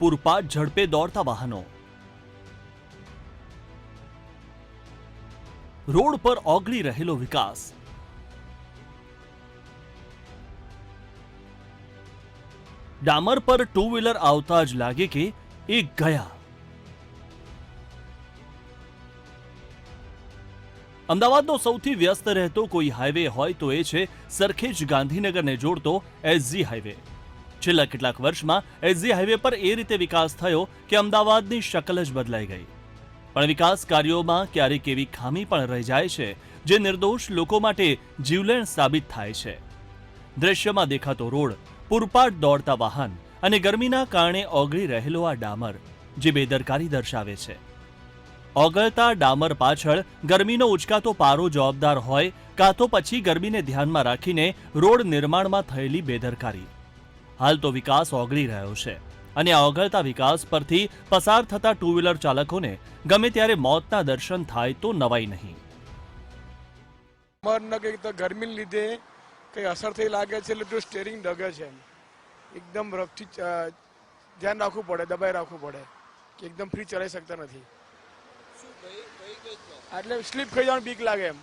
પૂરપાટ ઝડપે દોડતા વાહનો રોડ પર ઓગળી રહેલો વિકાસ ડામર પર ટુ વ્હીલર આવતા જ લાગે કે એ ગયા અમદાવાદનો સૌથી વ્યસ્ત રહેતો કોઈ હાઈવે હોય તો એ છે સરખેજ ગાંધીનગરને જોડતો એસજી હાઈવે છેલ્લા કેટલાક વર્ષમાં એસજી હાઈવે પર એ રીતે વિકાસ થયો કે અમદાવાદની શકલ જ બદલાઈ ગઈ. પણ વિકાસ કાર્યોમાં ક્યારેક એવી ખામી પણ રહી જાય છે, જે નિર્દોષ લોકો માટે જીવલેણ સાબિત થાય છે. દ્રશ્યમાં દેખાતો રોડ, પૂરપાટ દોડતા વાહન અને ગરમીના કારણે ઓગળી રહેલો આ ડામર, જે બેદરકારી દર્શાવે છે. ઓગળતા ડામર પાછળ ગરમીનો ઉચકાતો પારો જવાબદાર હોય, કાં તો પછી ગરમીને ધ્યાનમાં રાખીને રોડ નિર્માણમાં થયેલી બેદરકારી. હાલ તો વિકાસ ઓગળી રહ્યો છે. અને આ ઓગળતા વિકાસ પરથી પસાર થતા ટુ વ્હીલર ચાલકોને ગમે ત્યારે મોતના દર્શન થાય તો નવાઈ નહીં. મરને કંઈક તો ગરમીને લીધે કંઈ અસર થઈ લાગે છે એટલે તો સ્ટેરિંગ ડગે છે એકદમ રફથી ધ્યાન રાખવું પડે દબાઈ રાખવું પડે કે એકદમ ફ્રી ચલાવી શકતા નથી. એટલે સ્લીપ ખાઈ જવાનું બીક લાગે એમ.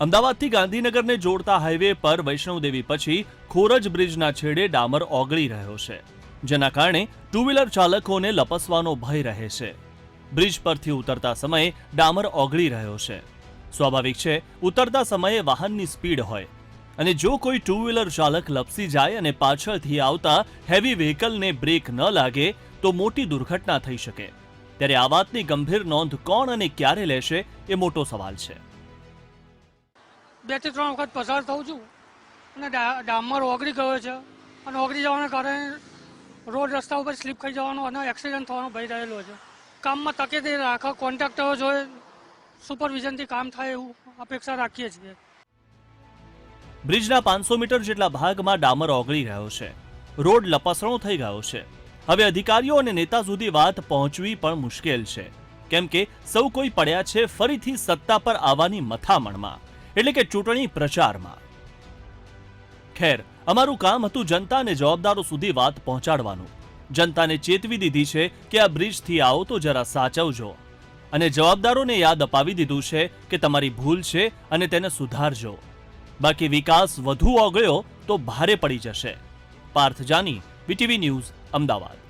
અમદાવાદથી ગાંધીનગરને જોડતા હાઈવે પર વૈષ્ણવદેવી પછી ખોરજ બ્રિજના છેડે ડામર ઓગળી રહ્યો છે, જેના કારણે ટુ વ્હીલર ચાલકોને લપસવાનો ભય રહે છે. બ્રિજ પરથી ઉતરતા સમયે ડામર ઓગળી રહ્યો છે. સ્વાભાવિક છે, ઉતરતા સમયે વાહનની સ્પીડ હોય અને જો કોઈ ટુ વ્હીલર ચાલક લપસી જાય અને પાછળથી આવતા હેવી વ્હીકલને બ્રેક ન લાગે, તો મોટી દુર્ઘટના થઈ શકે. ત્યારે આ વાતની ગંભીર નોંધ કોણ અને ક્યારે લેશે, એ મોટો સવાલ છે. બેથી ત્રણ વખત પસાર થઉં છું. અને ડામર ઓગળી ગયો છે. અને ઓગળી જવાના કારણે રોડ રસ્તા ઉપર સ્લીપ ખાઈ જવાનો અને એક્સિડન્ટ થવાનો ભય રહેલો છે. કામમાં તકેદારી રાખવા કોન્ટ્રાક્ટરો જોઈએ સુપરવિઝનથી કામ થાય એવું અપેક્ષા રાખીએ છીએ. બ્રિજના પાંચસો મીટર જેટલા ભાગમાં ડામર ઓગળી રહ્યો છે. રોડ લપસણો થઈ ગયો છે. હવે અધિકારીઓ અને નેતા સુધી વાત પહોંચવી પણ મુશ્કેલ છે. કેમ કે સૌ કોઈ પડ્યા છે ફરીથી સત્તા પર આવવાની મથામણમાં. એટલે કે ચૂંટણી પ્રચારમાં. ખેર, અમારું કામ હતું જનતા અને જવાબદારો સુધી વાત પહોંચાડવાનું. જનતાને ચેતવી દીધી છે કે આ બ્રિજથી આવો તો જરા સાચવજો. અને જવાબદારોને યાદ અપાવી દીધું છે કે તમારી ભૂલ છે અને તેને સુધારજો. બાકી વિકાસ વધુ ઓગળ્યો તો ભારે પડી જશે. Parth Jani, VTV news, Ahmedabad.